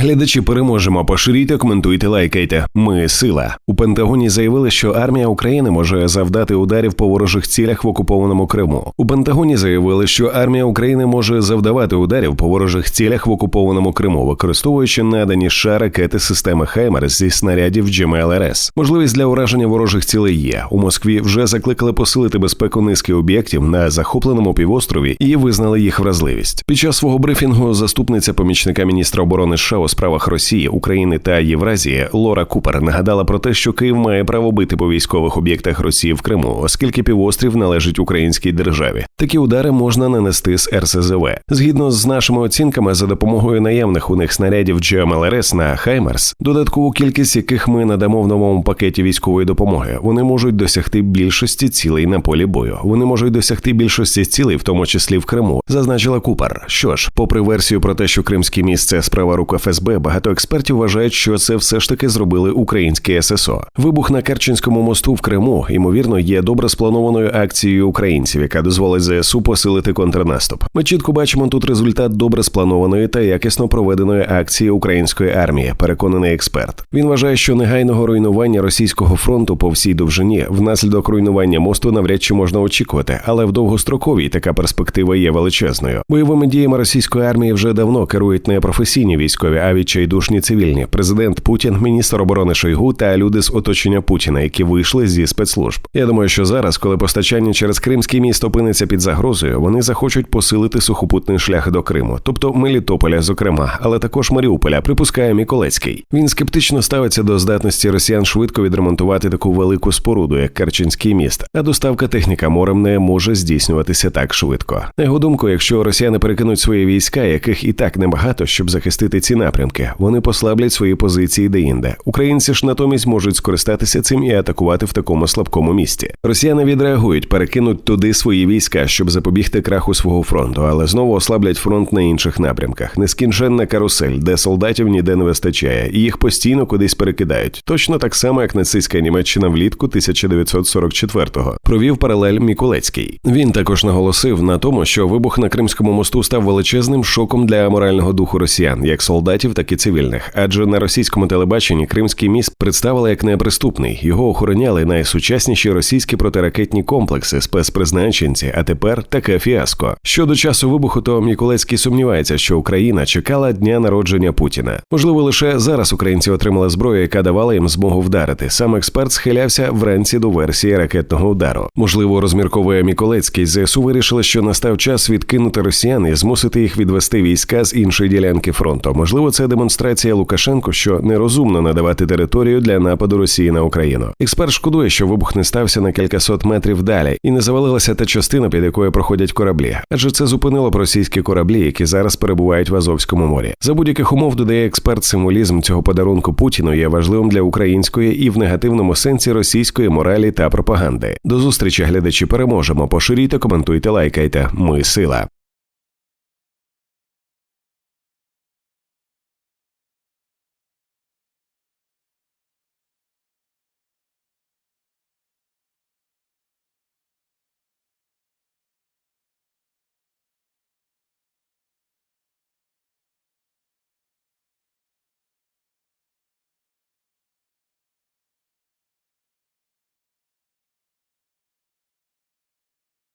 Глядачі переможемо. Поширюйте, коментуйте, лайкайте. Ми сила. У Пентагоні заявили, що армія України може завдати ударів по ворожих цілях в окупованому Криму. У Пентагоні заявили, що армія України може завдавати ударів по ворожих цілях в окупованому Криму, використовуючи надані США ракети системи Хаймер зі снарядів GMLRS. Можливість для ураження ворожих цілей є. У Москві вже закликали посилити безпеку низки об'єктів на захопленому півострові і визнали їх вразливість. Під час свого брифінгу заступниця помічника міністра оборони США справах Росії, України та Євразії Лора Купер нагадала про те, що Київ має право бити по військових об'єктах Росії в Криму, оскільки півострів належить українській державі. Такі удари можна нанести з РСЗВ. Згідно з нашими оцінками, за допомогою наявних у них снарядів GMLRS на Хаймерс, додаткову кількість яких ми надамо в новому пакеті військової допомоги, вони можуть досягти більшості цілей на полі бою. Вони можуть досягти більшості цілей, в тому числі в Криму, зазначила Купер. Що ж, попри версію про те, що Кримське місце справа рук ФСБ, багато експертів вважають, що це все ж таки зробили українські ССО. Вибух на Керченському мосту в Криму, ймовірно, є добре спланованою акцією українців, яка дозволить ЗСУ посилити контрнаступ. Ми чітко бачимо тут результат добре спланованої та якісно проведеної акції української армії. Переконаний експерт. Він вважає, що негайного руйнування російського фронту по всій довжині внаслідок руйнування мосту навряд чи можна очікувати, але в довгостроковій така перспектива є величезною. Бойовими діями російської армії вже давно керують не професійні військові, а відчайдушні цивільні. Президент Путін, міністр оборони Шойгу та люди з оточення Путіна, які вийшли зі спецслужб. Я думаю, що зараз, коли постачання через Кримський міст опиниться під загрозою, вони захочуть посилити сухопутний шлях до Криму, тобто Мелітополя, зокрема, але також Маріуполя, припускає Міколецький. Він скептично ставиться до здатності росіян швидко відремонтувати таку велику споруду, як Керченський міст, а доставка техніка морем не може здійснюватися так швидко. На його думку, якщо росіяни перекинуть свої війська, яких і так небагато, щоб захистити ці напрямки, вони послаблять свої позиції деінде. Українці ж натомість можуть скористатися цим і атакувати в такому слабкому місті. Росіяни відреагують, перекинуть туди свої війська, щоб запобігти краху свого фронту, але знову ослаблять фронт на інших напрямках. Нескінченна карусель, де солдатів ніде не вистачає, і їх постійно кудись перекидають. Точно так само, як нацистська Німеччина влітку 1944-го. Провів паралель Мікулецький. Він також наголосив на тому, що вибух на Кримському мосту став величезним шоком для морального духу росіян, як солдатів, так і цивільних. Адже на російському телебаченні Кримський міст представили як неприступний. Його охороняли найсучасніші російські протиракетні комплекси, спецпризначенці. А тепер таке фіаско. Щодо часу вибуху, то Міколецький сумнівається, що Україна чекала дня народження Путіна. Можливо, лише зараз українці отримали зброю, яка давала їм змогу вдарити. Сам експерт схилявся вранці до версії ракетного удару. Можливо, розмірковує Міколецький. ЗСУ вирішили, що настав час відкинути росіян і змусити їх відвести війська з іншої ділянки фронту. Можливо, це демонстрація Лукашенко, що нерозумно надавати територію для нападу Росії на Україну. Експерт шкодує, що вибух не стався на кількасот метрів далі, і не завалилася та частина, під якою проходять кораблі, адже це зупинило б російські кораблі, які зараз перебувають в Азовському морі. За будь-яких умов додає експерт, символізм цього подарунку Путіну є важливим для української і в негативному сенсі російської моралі та пропаганди. До зустрічі глядачі переможемо. Поширюйте, коментуйте, лайкайте. Ми сила.